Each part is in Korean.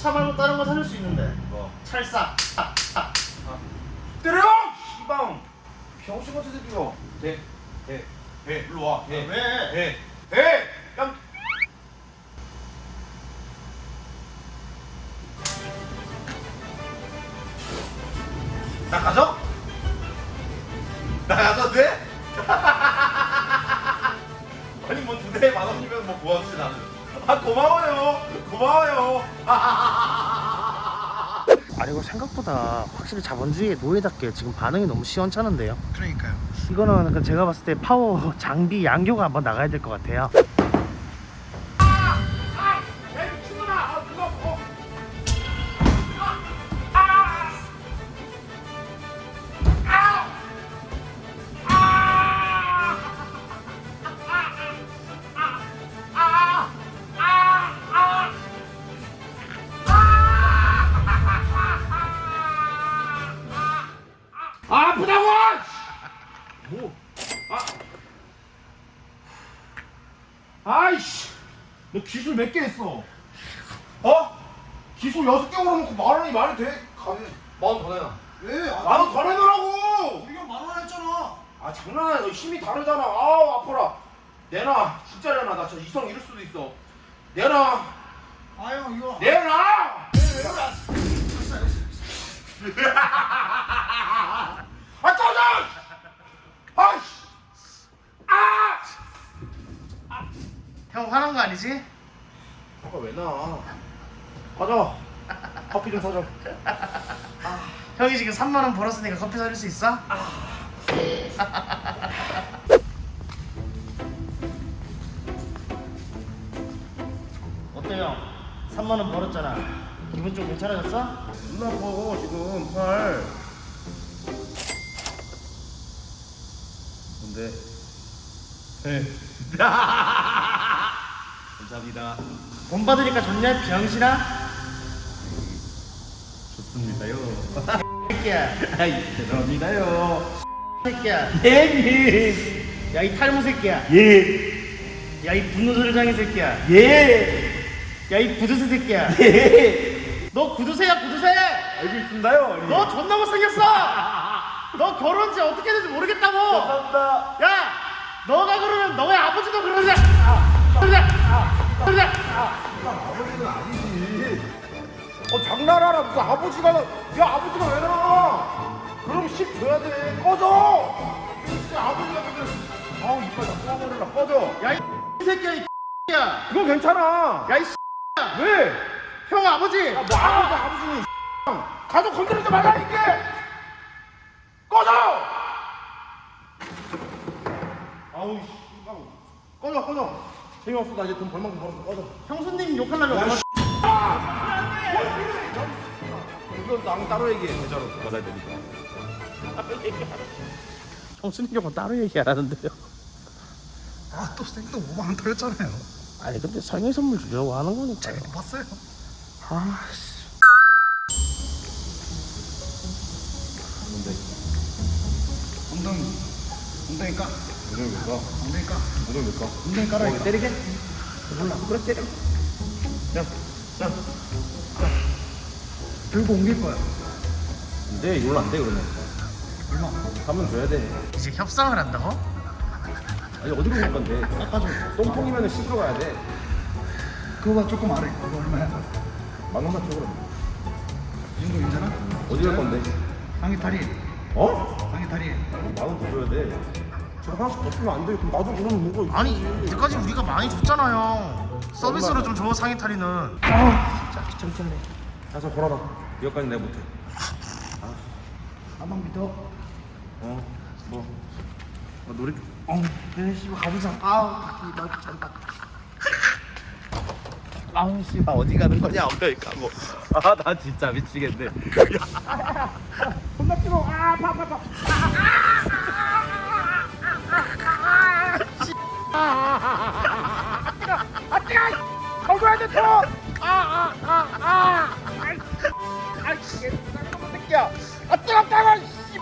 차 말고 다른 거 사줄 수 있는데 뭐? 찰싹 차, 차. 때려! 씨방! 병신 같은 새끼야. 대, 대, 대, 일로 와. 대, 왜? 대, 대! 야! 나 가져? 나 가져도 돼? 아니 뭐 두 대에 만 원이면 뭐 고맙지 나는. 아 고마워요. 고마워요. 아니 이거 생각보다 확실히 자본주의의 노예답게 지금 반응이 너무 시원찮은데요 그러니까요. 이거는 그 제가 봤을 때 파워 장비 양교가 한번 나가야 될 것 같아요 몇개 했어? 어? 기술 여섯 개 올려놓고 만 원이 말이 돼? 가면 만원 더 내놔. 왜? 아, 만원 더 내놓으라고! 우리가 만 원 했잖아. 아 장난 아니야. 너 힘이 다르잖아. 아우 아파라. 내놔. 진짜 내놔. 나 진짜 이성 잃을 수도 있어. 내놔. 아, 형, 이거. 내놔! 아 꺼져! 아이씨! 아! 형 화난 거 아니지? 왜 나? 가자. 커피 좀 사줘. 형이 지금 3만 원 벌었으니까 커피 사줄 수 있어? 어때요? 3만 원 벌었잖아. 기분 좀 괜찮아졌어? 존나 아파 지금 팔. 뭔데? 네. 감사합니다. 돈 받으니까 좋냐 병신아? 좋습니다요. 새끼야 아이 죄송합니다요. 새끼야 예. 야이 탈모 새끼야 예. 야 이 분노조리장이 새끼야 예. 야 이 구두쇠 새끼야 예. 너 구두쇠야 구두쇠 알고 있습니다요. 너 존나 못생겼어 너 결혼지 어떻게 되는지 모르겠다고 감사합니다. 야 너가 그러면 너의 아버지도 그러냐 그러냐 아버지는 아니지. 어 장난하라 무슨 아버지가 나. 야 아버지가 왜 나와? 그럼 10 줘야 돼. 꺼져. 아버지가 근데 아우 이빨 다 뽑아버릴라 꺼져. 야 이 새끼야 이야 그거 괜찮아. 야이 왜? 형 아버지 아, 뭐 아버지 아버지는 가족 건드리지 말라 이게. 꺼져. 아우 씨. 꺼져 꺼져. 재미없어 나 이제 돈 벌만큼 벌었어 꺼져. 형수님 욕하려면 얼마 이건 나랑 따로 얘기해 계좌로 받아야 되니까. 형수님 욕은 따로 얘기하라는데요 아, 또 생도 5만 원 털렸잖아요. 아니 근데 생일 선물 주려고 하는 거니까 제가 봤어요. 아씨 뭔데? 엉덩이. 엉덩이 까. 오늘 왜 까? 엉덩이 까. 오늘 왜 까? 엉덩이 까라니까. 때리게? 몰라. 그래 때려. 야, 야. 들고 옮길 거야. 안 돼 이걸로 안 돼 그러면. 얼마? 가면 줘야 돼. 이제 협상을 한다고? 아니 어디로 갈 건데? 깎아줘. 똥통이면은 씻으러 가야 돼. 그거가 조금 아래. 그거 얼마야? 만 원만 줘 그럼. 이 정도 괜찮아? 어디 갈 건데? 상의 탈이. 어? 상의 탈이. 만원 더 줘야 돼. 저 하나씩 더 주면 안 돼. 그럼 나도 그러면 뭐가 아니 이때까지 우리가 많이 줬잖아요 서비스로 좀 줘 상의 탈의는 아, 진짜 귀찮네. 가서 걸어라. 이거까지 내가 못해. 한번 믿어. 어, 뭐, 어, 노래. 어 그래 씨발 가보자 아우 나 귀찮다 아우 씨발 어디 가는 거냐 엉덩이 까고. 아, 나 진짜 미치겠네. 존나 싫어. 아, 아파, 아파, 아파. 아, 아, 아, 아, 아. 아이, 아이, 씨, 나쁜 새끼야. 아, 뜨겁다고, 씨.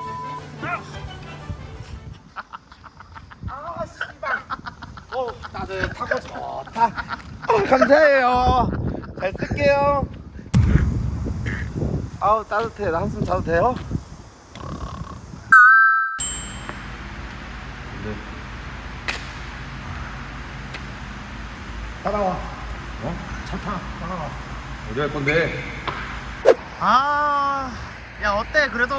아, 아, 씨발. 어, 따뜻하고 좋다. 아우 감사해요. 잘 쓸게요. 아우 따뜻해. 나 한숨 자도 돼요? 네. 따라와. 어? 차 타. 따라와. 어디 갈 건데? 아, 야 어때? 그래도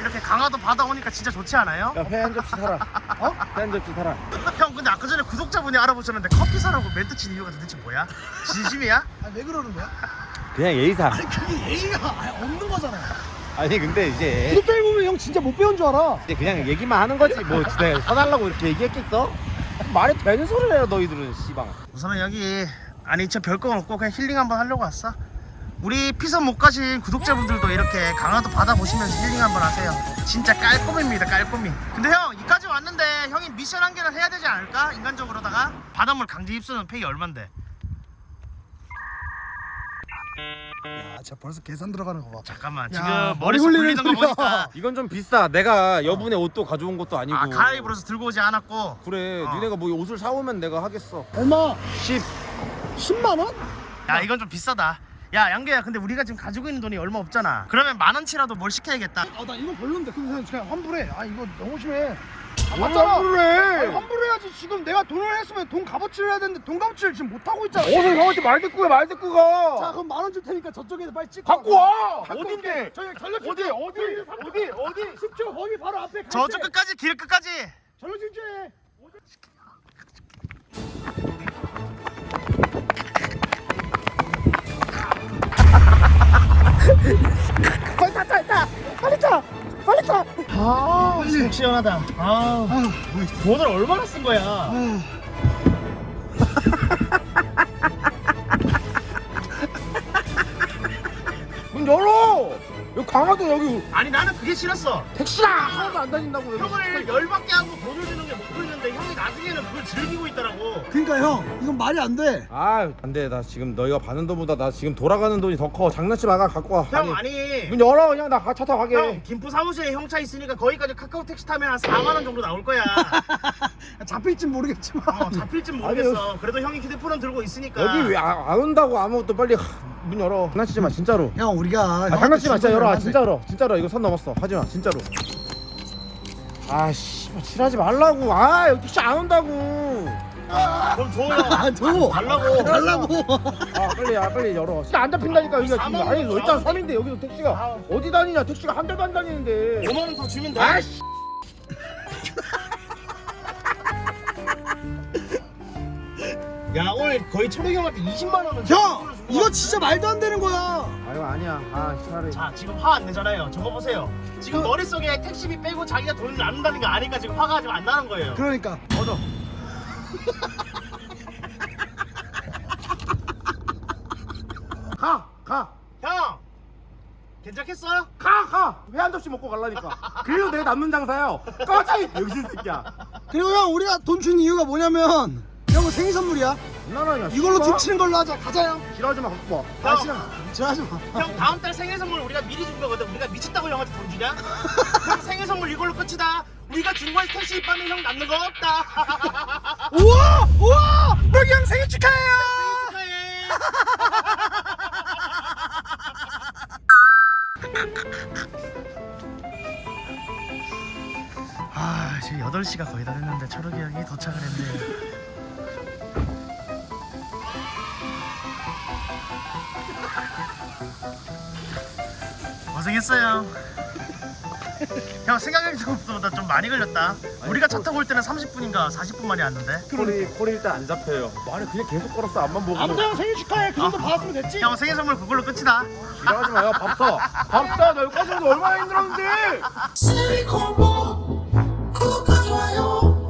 이렇게 강화도 바다 오니까 진짜 좋지 않아요? 야 회한 접시 사라. 어? 회한 접시 사라. 형 근데 아까 전에 구독자분이 알아보셨는데 커피 사라고 멘트 친 이유가 도대체 뭐야? 진심이야? 아, 왜 그러는 거야? 그냥 예의상. 그게 예의가 없는 거잖아. 아니 근데 이제 구독자 보면 형 진짜 못 배운 줄 알아. 이제 그냥 얘기만 하는 거지. 뭐 내가 사달라고 이렇게 얘기했겠어? 말이 되는 소리를 해요 너희들은 씨방. 우선은 여기 아니 진짜 별거 없고 그냥 힐링 한번 하려고 왔어 우리 피서 못 가신 구독자분들도 이렇게 강화도 바다 보시면서 힐링 한번 하세요 진짜 깔끔입니다 깔끔히 근데 형 이까지 왔는데 형이 미션 한 개는 해야 되지 않을까? 인간적으로다가 바닷물 강제 입수는 페이 얼만데 야, 진짜 벌써 계산 들어가는 거 봐. 잠깐만 야, 지금 머리 머리속 굴리는 굴리는 거 소리야. 보니까 이건 좀 비싸. 내가 여분의 옷도 가져온 것도 아니고. 아 가입으로서 들고 오지 않았고 그래. 어. 니네가 뭐 옷을 사오면 내가 하겠어. 얼마? 10. 10만 원? 야 이건 좀 비싸다 야 양계야 근데 우리가 지금 가지고 있는 돈이 얼마 없잖아 그러면 만 원치라도 뭘 시켜야겠다 아, 나 이거 별론데. 근데 그냥 환불해. 아, 이거 너무 심해. 아, 뭘 맞잖아. 환불을 해? 아니, 환불해야지. 지금 내가 돈을 했으면 돈 값어치를 해야 되는데 돈 값어치를 지금 못 하고 있잖아. 어서 형한테 말 듣고 가, 말 듣고 가. 자, 그럼 만 원 줄 테니까 저쪽에서 빨리 찍고 갖고 와. 갖고 어딘데? 저기 전력 어디, 어디, 어디, 어디? 10초 거기 바로 앞에 갈색. 저쪽 끝까지 길 끝까지 전력 질주해. 빨리 타, 타, 타! 빨리 타! 빨리 타! 아, 속 시원하다. 아, 돈을 얼마나 쓴 거야? 문 강화도 여기 아니 나는 그게 싫었어. 택시가 하나도 안 다닌다고. 여기. 형을 열받게 하고 돈을 주는 게 목표였는데 형이 나중에는 그걸 즐기고 있더라고. 그러니까 형, 이건 말이 안 돼. 아, 안 돼. 나 지금 너희가 받는 돈보다 나 지금 돌아가는 돈이 더 커. 장난치 마가 갖고 와. 형 아니. 문 열어. 그냥 나 차 타고 가게. 형 김포 사무실에 형 차 있으니까 거기까지 카카오 택시 타면 한 4만 원 정도 나올 거야. 잡힐진 모르겠지만. 어, 잡힐진 모르겠어. 그래도 형이 휴대폰은 들고 있으니까. 여기 왜 안 온다고 아무것도 빨리 하, 문 열어. 장난치지 마 진짜로. 형, 우리가. 아, 장난치지 마 진짜 열어. 아, 진짜로. 진짜로 이거 선 넘었어. 하지 마 진짜로. 아씨, 칠하지 말라고. 아 여기 택시 안 온다고. 그럼 줘요. 아, 줘. 달라고. 달라고. 아 빨리 아 빨리 열어. 진짜 안 잡힌다니까 여기가 지금. 아니 너 일단 3인데 여기도 택시가 어디 다니냐? 택시가 한 대도 안 다니는데. 5만 원더 주면 돼. 아씨. 야 오늘 거의 철혁이 형한테 20만 원은 형, 이거 진짜 말도 안 되는 거야. 아유 아니야. 아 차라리. 자 지금 화 안 내잖아요. 저거 보세요. 지금 그- 머릿속에 택시비 빼고 자기가 돈을 나눈다는 거 아니까 지금 화가 지금 안 나는 거예요. 그러니까. 얻어. 가 가. 형 괜찮겠어? 가 가. 회 한 접시 먹고 갈라니까. 그래도 내 남는 장사요. 꺼져 이 병신 새끼야. 그리고 형, 우리가 돈 준 이유가 뭐냐면. 형은 생일 선물이야. 장난하냐? 이걸로 싫어? 퉁치는 걸로 하자. 가자, 형. 싫어하지 마 갖고 와. 아, 형. 싫어. 싫어하지 마. 형 다음 달 생일 선물 우리가 미리 준 거거든. 우리가 미쳤다고 형한테 돈 주냐? 형 생일 선물 이걸로 끝이다. 우리가 준 거에 택시 입하면 형 남는 거 없다. 우와! 우와! 덕이 형 생일 축하해요! 축하해. 아 지금 8시가 거의 다 됐는데 철욱이 형이 도착을 했네요 고생했어요. 형 생각보다 좀 많이 걸렸다. 우리가 차 뭐- 타고 올 때는 30분인가 40분 만에 왔는데. 콜이 콜이 일단 안 잡혀요. 말을 그냥 계속 걸었어. 앞만 보고. 아무튼 형 생일 축하해. 그 정도 아. 받았으면 됐지. 형 생일 선물 그걸로 끝이다. 일하지 마요. 밥 사. 밥 사. 나 여기까지 오는 얼마나 힘들었는데. 실리콘 뭐 그것까지 와요.